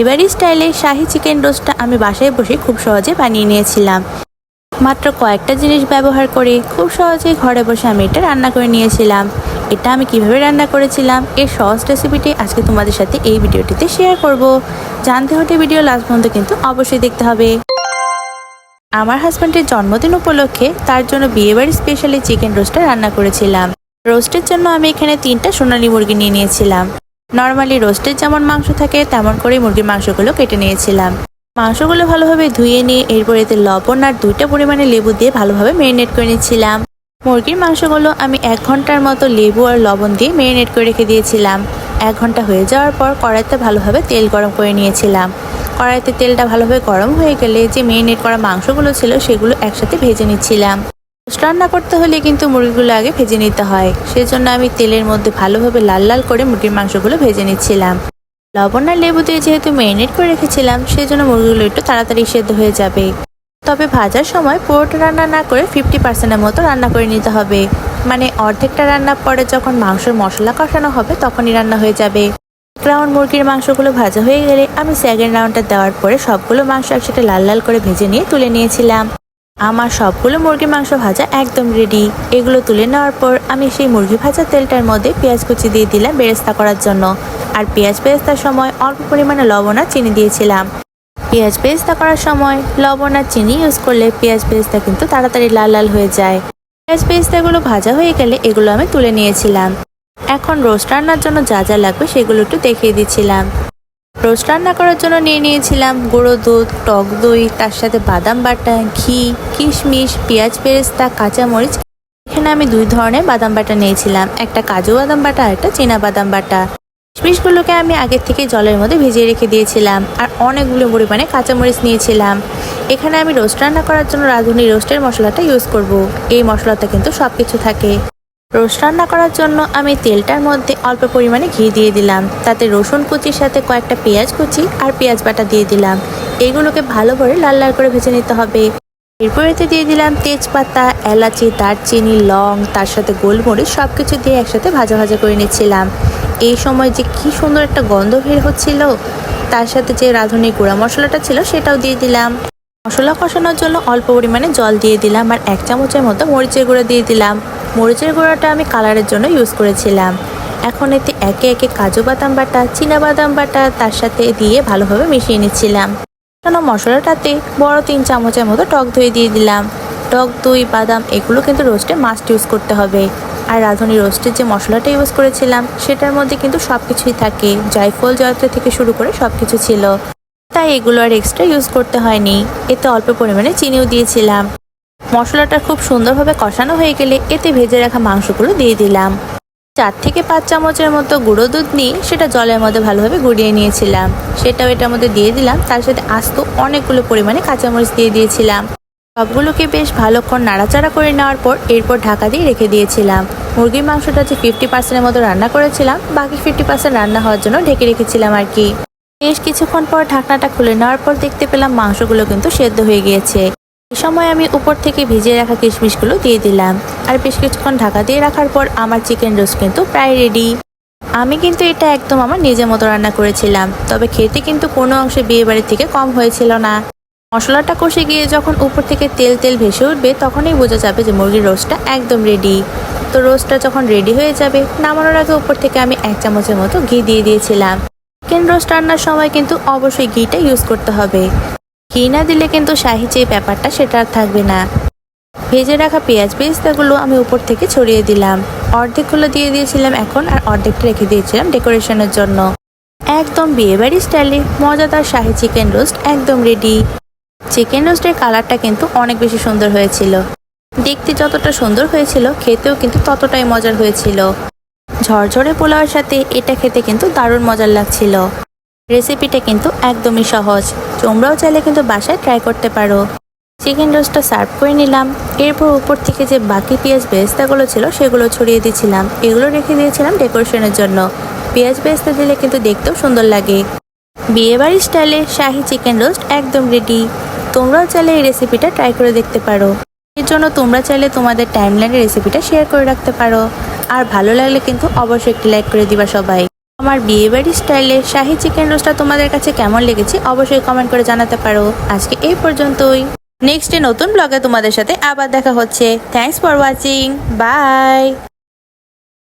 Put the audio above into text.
বিয়েবাড়ি স্টাইলে শাহি চিকেন রোস্টটা আমি বাসায় বসে খুব সহজে বানিয়ে নিয়েছিলাম। মাত্র কয়েকটা জিনিস ব্যবহার করে খুব সহজেই ঘরে বসে আমি এটা রান্না করে নিয়েছিলাম। এটা আমি কীভাবে রান্না করেছিলাম, এর সহজ রেসিপিটি আজকে তোমাদের সাথে এই ভিডিওটিতে শেয়ার করব। জানতে হলে ভিডিও লাস্ট পর্যন্ত কিন্তু অবশ্যই দেখতে হবে। আমার হাজব্যান্ডের জন্মদিন উপলক্ষে তার জন্য বিয়েবাড়ি স্পেশালি চিকেন রোস্টটা রান্না করেছিলাম। রোস্টের জন্য আমি এখানে তিনটা সোনালী মুরগি নিয়ে নিয়েছিলাম। নর্মালি রোস্টের যেমন মাংস থাকে, তেমন করে মুরগির মাংসগুলো কেটে নিয়েছিলাম। মাংসগুলো ভালোভাবে ধুয়ে নিয়ে এরপর এতে লবণ আর দুইটা পরিমাণে লেবু দিয়ে ভালোভাবে মেরিনেট করে নিচ্ছিলাম মুরগির মাংসগুলো আমি এক ঘণ্টার মতো লেবু আর লবণ দিয়ে মেরিনেট করে রেখে দিয়েছিলাম। এক ঘণ্টা হয়ে যাওয়ার পর কড়াইতে ভালোভাবে তেল গরম করে নিয়েছিলাম। কড়াইতে তেলটা ভালোভাবে গরম হয়ে গেলে যে মেরিনেট করা মাংসগুলো ছিল সেগুলো একসাথে ভেজে নিচ্ছিলাম। রান্না করতে হলে কিন্তু মুরগিগুলো আগে ভেজে নিতে হয়। সেজন্য আমি তেলের মধ্যে ভালোভাবে লাল লাল করে মুরগির মাংসগুলো ভেজে নিচ্ছিলাম। লবণ আর লেবু দিয়ে যেহেতু মেরিনেট করে রেখেছিলাম সেই জন্য মুরগিগুলো একটু তাড়াতাড়ি সেদ্ধ হয়ে যাবে। তবে ভাজার সময় পুরোটা রান্না না করে ফিফটি পার্সেন্টের মতো রান্না করে নিতে হবে। মানে অর্ধেকটা রান্নার পরে যখন মাংসের মশলা কষানো হবে, তখনই রান্না হয়ে যাবে। এক রাউন্ড মুরগির মাংসগুলো ভাজা হয়ে গেলে আমি সেকেন্ড রাউন্ডটা দেওয়ার পরে সবগুলো মাংস একসাথে লাল লাল করে ভেজে নিয়ে তুলে নিয়েছিলাম। আমার সবগুলো মুরগির মাংস ভাজা একদম রেডি এগুলো তুলে নেওয়ার পর আমি সেই মুরগি ভাজা তেলটার মধ্যে পেঁয়াজ কুচি দিয়ে দিলাম বেরেস্তা করার জন্য। আর পেঁয়াজ বেরেস্তার সময় অল্প পরিমাণে লবণ আর চিনি দিয়েছিলাম। পেঁয়াজ বেরেস্তা করার সময় লবণ আর চিনি ইউজ করলে পেঁয়াজ বেরেস্তা কিন্তু তাড়াতাড়ি লাল লাল হয়ে যায়। পেঁয়াজ বেরেস্তাগুলো ভাজা হয়ে গেলে এগুলো আমি তুলে নিয়েছিলাম। এখন রোস্ট রান্নার জন্য যা যা লাগবে সেগুলো একটু দেখিয়ে দিচ্ছিলাম রোস্ট রান্না করার জন্য নিয়ে নিয়েছিলাম গুঁড়ো দুধ, টক দই, তার সাথে বাদাম বাটা, ঘি, কিশমিশ, পেঁয়াজ পেরেস্তা, কাঁচামরিচ। এখানে আমি দুই ধরনের বাদাম বাটা নিয়েছিলাম, একটা কাজু বাদাম বাটা আর একটা চীনা বাদাম বাটা। কিশমিশগুলোকে আমি আগের থেকে জলের মধ্যে ভিজিয়ে রেখে দিয়েছিলাম আর অনেকগুলো পরিমাণে কাঁচামরিচ নিয়েছিলাম। এখানে আমি রোস্ট রান্না করার জন্য রাঁধুনি রোস্টের মশলাটা ইউজ করব। এই মশলাতে কিন্তু সব কিছু থাকে। রোস্ট রান্না করার জন্য আমি তেলটার মধ্যে অল্প পরিমাণে ঘি দিয়ে দিলাম। তাতে রসুন কুচির সাথে কয়েকটা পেঁয়াজ কুচি আর পেঁয়াজ বাটা দিয়ে দিলাম। এইগুলোকে ভালো করে লাল লাল করে ভেজে নিতে হবে। এরপর এতে দিয়ে দিলাম তেজপাতা, এলাচি, দারচিনি, লং, তার সাথে গোলমরিচ সব কিছু দিয়ে একসাথে ভাজা ভাজা করে নিচ্ছিলাম। এই সময় যে কি সুন্দর একটা গন্ধ বের হচ্ছিল, তার সাথে যে রাঁধুনি গুঁড়া মশলাটা ছিল সেটাও দিয়ে দিলাম। মশলা কষানোর জন্য অল্প পরিমাণে জল দিয়ে দিলাম আর এক চামচের মতো মরিচের গুঁড়ো দিয়ে দিলাম। মরিচের গুঁড়োটা আমি কালারের জন্য ইউজ করেছিলাম। এখন এতে একে একে কাজু বাদাম বাটা বাদাম বাটা তার সাথে দিয়ে ভালোভাবে মিশিয়ে নিচ্ছিলাম। কেন মশলাটাতে বড় তিন চামচের মতো টক দই দিয়ে দিলাম। টক দই, বাদাম এগুলো কিন্তু রোস্টে মাস্ট ইউজ করতে হবে। আর রাঁধুনি রোস্টের যে মশলাটা ইউজ করেছিলাম, সেটার মধ্যে কিন্তু সব কিছুই থাকে। জায়ফল জয়ত্র থেকে শুরু করে সব কিছু ছিল। তাই এগুলো আর এক্সট্রা ইউজ করতে হয়নি। এতে অল্প পরিমাণে চিনিও দিয়েছিলাম। মশলাটা খুব সুন্দরভাবে কষানো হয়ে গেলে এতে ভেজে রাখা মাংসগুলো দিয়ে দিলাম। চার থেকে পাঁচ চামচের মতো গুঁড়ো দুধ নিয়ে সেটা জলের মধ্যে ভালোভাবে গুঁড়িয়ে নিয়েছিলাম। সেটাও এটার মধ্যে দিয়ে দিলাম। তার সাথে আস্ত অনেকগুলো পরিমাণে কাঁচামরিচ দিয়ে দিয়েছিলাম। সবগুলোকে বেশ ভালোক্ষণ নাড়াচাড়া করে নেওয়ার পর এরপর ঢাকা দিয়ে রেখে দিয়েছিলাম। মুরগির মাংসটা যে ফিফটি পার্সেন্টের মতো রান্না করেছিলাম, বাকি ফিফটি পার্সেন্ট রান্না হওয়ার জন্য ঢেকে রেখেছিলাম আর কি। বেশ কিছুক্ষণ পর ঢাকনাটা খুলে নেওয়ার পর দেখতে পেলাম মাংসগুলো কিন্তু সেদ্ধ হয়ে গিয়েছে। এই সময় আমি উপর থেকে ভিজিয়ে রাখা কিশমিশগুলো দিয়ে দিলাম। আর বেশ কিছুক্ষণ ঢাকা দিয়ে রাখার পর আমার চিকেন রোস্ট কিন্তু প্রায় রেডি। আমি কিন্তু এটা একদম আমার নিজের মতো রান্না করেছিলাম, তবে খেতে কিন্তু কোনো অংশে বিয়ে বাড়ির থেকে কম হয়েছিল না। মশলাটা কষে গিয়ে যখন উপর থেকে তেল তেল ভেসে উঠবে, তখনই বোঝা যাবে যে মুরগির রোস্টটা একদম রেডি। তো রোস্টটা যখন রেডি হয়ে যাবে, নামানোর আগে উপর থেকে আমি এক চামচের মতো ঘি দিয়ে দিয়েছিলাম। চিকেন রোস্ট রান্নার সময় কিন্তু অবশ্যই ঘিটা ইউজ করতে হবে। ঘি না দিলে কিন্তু শাহি যে ব্যাপারটা সেটা আর থাকবে না। ভেজে রাখা পেঁয়াজ পেস্তাগুলো আমি উপর থেকে ছড়িয়ে দিলাম। অর্ধেকগুলো দিয়ে দিয়েছিলাম এখন আর অর্ধেকটা রেখে দিয়েছিলাম ডেকোরেশনের জন্য। একদম বিয়েবাড়ি স্টাইলে মজাদার শাহি চিকেন রোস্ট একদম রেডি চিকেন রোস্টের কালারটা কিন্তু অনেক বেশি সুন্দর হয়েছিল। দেখতে যতটা সুন্দর হয়েছিল, খেতেও কিন্তু ততটাই মজার হয়েছিল। ঝরঝরে পোলাওয়ের সাথে এটা খেতে কিন্তু দারুণ মজার লাগছিল। রেসিপিটা কিন্তু একদমই সহজ। তোমরাও চাইলে কিন্তু বাসায় ট্রাই করতে পারো। চিকেন রোস্টটা সার্ভ করে নিলাম। এরপর উপর থেকে যে বাকি পেঁয়াজ বেরেস্তাগুলো ছিল, সেগুলো ছড়িয়ে দিয়েছিলাম। এগুলো রেখে দিয়েছিলাম ডেকোরেশনের জন্য। পেঁয়াজ বেরেস্তা দিলে কিন্তু দেখতেও সুন্দর লাগে। বিয়েবাড়ির স্টাইলে শাহি চিকেন রোস্ট একদম রেডি তোমরাও চাইলে এই রেসিপিটা ট্রাই করে দেখতে পারো। এর জন্য তোমরা চাইলে তোমাদের টাইমলাইনের রেসিপিটা শেয়ার করে রাখতে পারো। আর ভালো লাগলে কিন্তু অবশ্যই একটি লাইক করে দিবা সবাই। আমার বিয়েবাড়ির স্টাইলে শাহি চিকেন রোস্টটা তোমাদের কাছে কেমন লেগেছে অবশ্যই কমেন্ট করে জানাতে পারো। আজকে এই পর্যন্তই। নেক্সট নতুন ব্লগে তোমাদের সাথে আবার দেখা হচ্ছে। Thanks for watching by